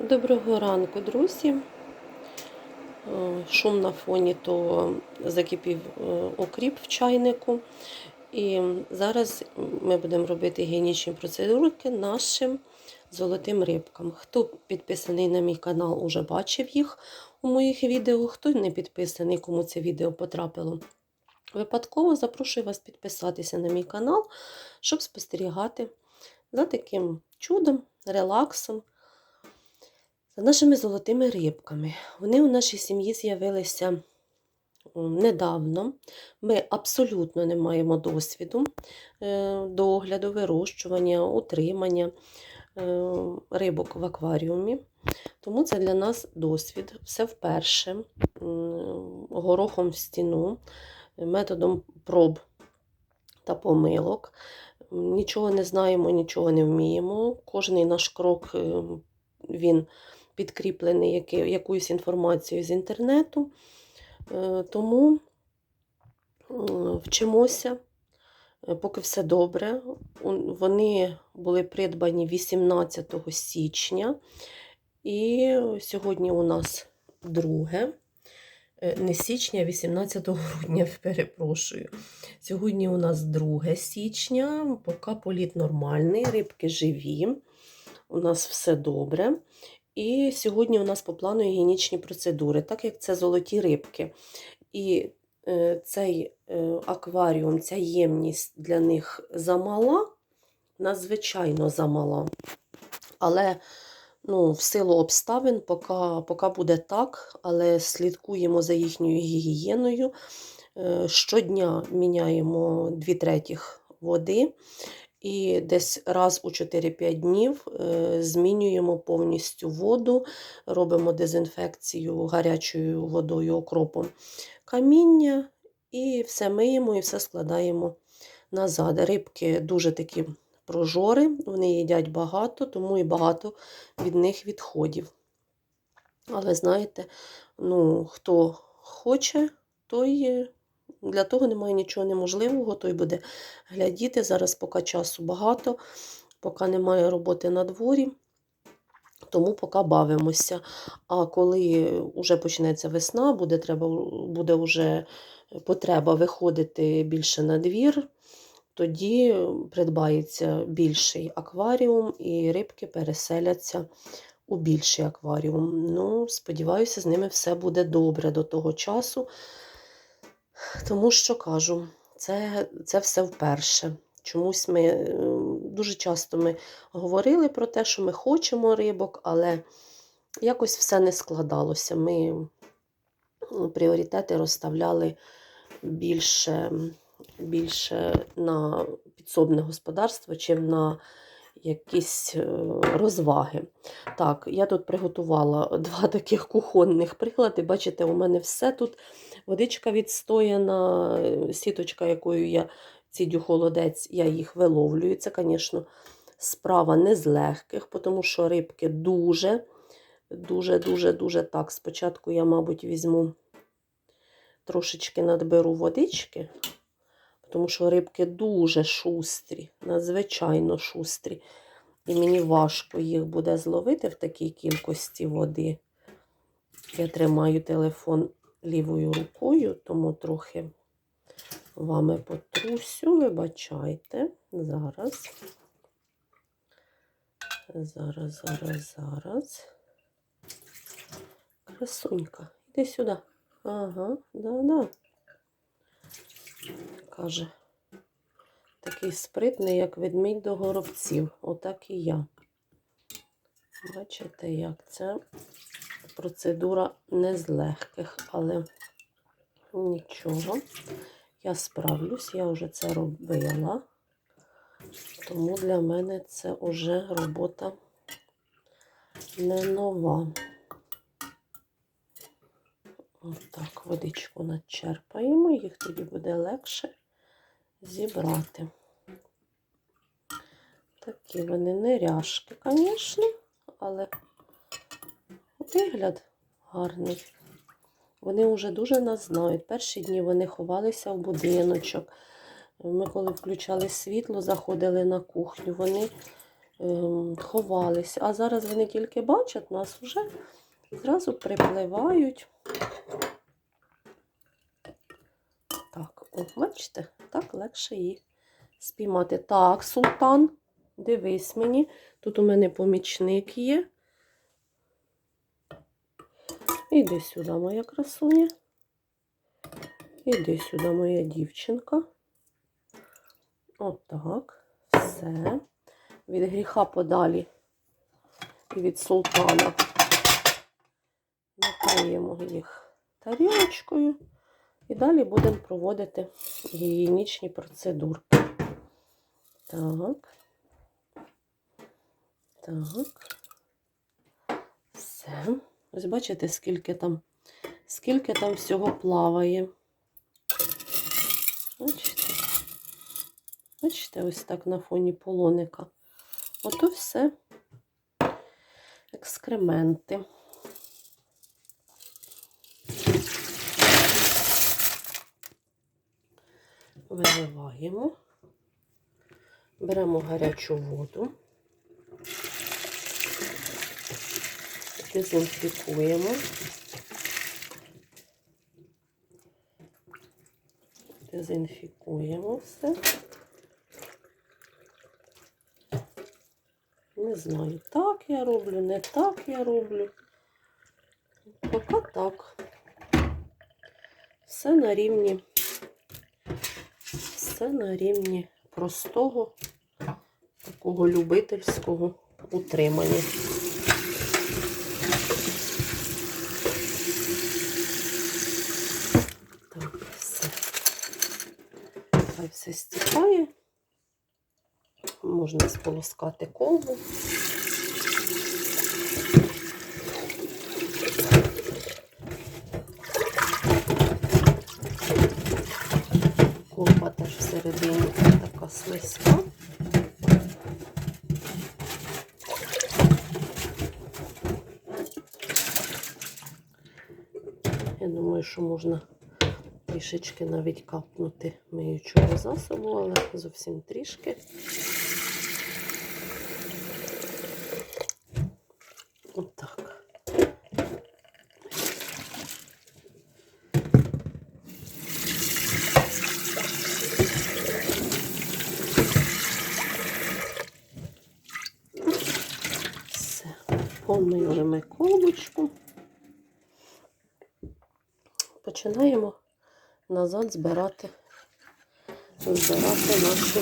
Доброго ранку, друзі. Е, Шум на фоні, то закипів е, окріп в чайнику. І зараз ми будемо робити гігієнічні процедурки нашим золотим рибкам. Хто підписаний на мій канал, уже бачив їх у моїх відео. Хто не підписаний, кому це відео потрапило випадково, запрошую вас підписатися на мій канал, щоб спостерігати за таким чудом, релаксом. За нашими золотими рибками. Вони у нашій сім'ї з'явилися недавно. Ми абсолютно не маємо досвіду е, догляду, вирощування, утримання е, рибок в акваріумі. Тому це для нас досвід. Все вперше, горохом в стіну, методом проб та помилок. Нічого не знаємо, нічого не вміємо. Кожний наш крок е, він підкріплений якоюсь інформацією з інтернету. Е, тому вчимося, е, поки все добре. Вони були придбані 18 січня, і сьогодні у нас друге. Е, не січня, а 18 грудня, перепрошую. Сьогодні у нас 2 січня, поки політ нормальний, рибки живі, у нас все добре. І сьогодні у нас по плану гігієнічні процедури, так як це золоті рибки. І е, цей е, акваріум, ця ємність для них замала, надзвичайно замала. Але ну, в силу обставин, поки, поки буде так, але слідкуємо за їхньою гігієною. Е, щодня міняємо 2 третіх води. І десь раз у 4-5 днів е, змінюємо повністю воду, робимо дезінфекцію гарячою водою, окропом каміння, і все миємо і все складаємо назад. Рибки дуже такі прожори, вони їдять багато, тому і багато від них відходів. Але знаєте, ну, хто хоче, той для того немає нічого неможливого, той буде глядіти. Зараз поки часу багато, поки немає роботи на дворі, тому поки бавимося. А коли вже почнеться весна, буде треба, буде вже потреба виходити більше на двір, тоді придбається більший акваріум, і рибки переселяться у більший акваріум. Ну, Сподіваюся, з ними все буде добре до того часу. Тому що кажу, це це все вперше. Чомусь ми е, дуже часто ми говорили про те, що ми хочемо рибок, але якось все не складалося. Ми пріоритети розставляли більше більше на підсобне господарство, чим на якісь е, розваги. Так, я тут приготувала два таких кухонних приклади. Бачите, у мене все тут водичка відстояна, е, сіточка, якою я цідю холодець, я їх виловлюю. Це, звісно, справа не з легких, тому що рибки дуже, дуже-дуже-дуже так. Спочатку я, мабуть, візьму трошечки надберу водички тому що рибки дуже шустрі, надзвичайно шустрі. І мені важко їх буде зловити в такій кількості води. Я тримаю телефон лівою рукою, тому трохи вами потрусю, вибачайте. Зараз. Зараз, зараз, зараз. Красунька, іди сюди. Ага, да-да каже. Такий спритний, як ведмідь до горобців. Отак і я. Бачите, як це процедура не з легких, але нічого. Я справлюсь, я вже це робила, тому для мене це вже робота не нова. Отак, водичку начерпаємо, їх тоді буде легше зібрати. Такі вони неряшки, звісно, але вигляд гарний. Вони вже дуже нас знають. Перші дні вони ховалися в будиночок. Ми, коли включали світло, заходили на кухню, вони ем, ховались. А зараз вони тільки бачать нас вже зразу припливають. Так, о, бачите, так легше їх спіймати. Так, султан, дивись мені. Тут у мене помічник є. Іди сюди, моя красуня. Іди сюди, моя дівчинка. Отак. Все. Від гріха подалі і від султана. Накриємо їх тарілочкою. І далі будемо проводити гігієнічні процедурки. Так. Так. Все. Ось бачите, скільки там, скільки там всього плаває. Бачите? Бачите, ось так на фоні полоника. Ото все екскременти. Виливаємо, беремо гарячу воду, дезінфікуємо. Дезінфікуємо все. Не знаю, так я роблю, не так я роблю. Поки так. Все на рівні, все на рівні простого, такого любительського утримання. Так, все. Хай все стікає. Можна сполоскати колбу. Думаю, що можна трішечки навіть капнути миючого засобу, але зовсім трішки. Отак. Все, помили ми колбочку. Починаємо назад збирати, збирати наші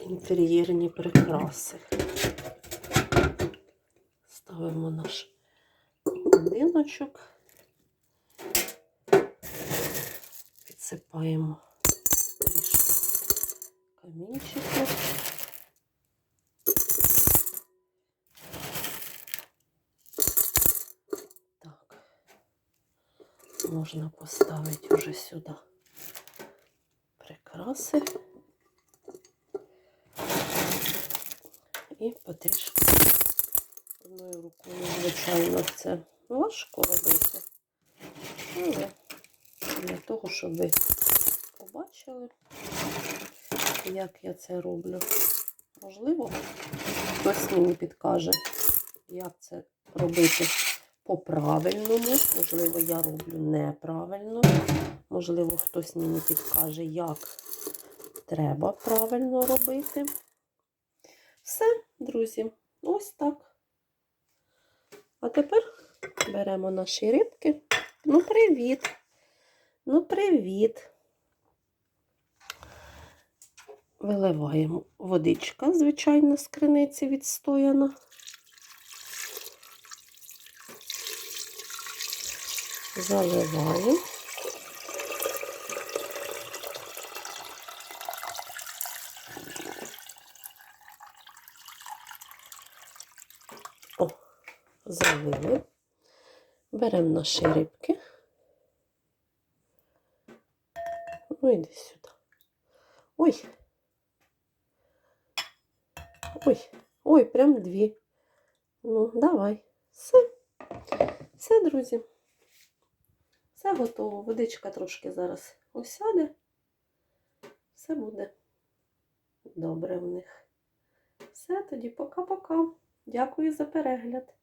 інтер'єрні прикраси. Ставимо наш будиночок, підсипаємо трішки можна поставити вже сюди прикраси. І потрішки одною рукою, звичайно, це важко робити. Але для того, щоб ви побачили, як я це роблю. Можливо, хтось мені підкаже, як це робити по-правильному. Можливо, я роблю неправильно. Можливо, хтось мені підкаже, як треба правильно робити. Все, друзі, ось так. А тепер беремо наші рибки. Ну, привіт! Ну, привіт! Виливаємо водичка, звичайно, з криниці відстояна. Заливаємо. Залили. Беремо наші рибки. Ну, іди сюди. Ой. Ой, ой, прям дві. Ну, давай. Все. Все, друзі. Все готово. Водичка трошки зараз осяде. Все буде добре в них. Все, тоді пока-пока. Дякую за перегляд.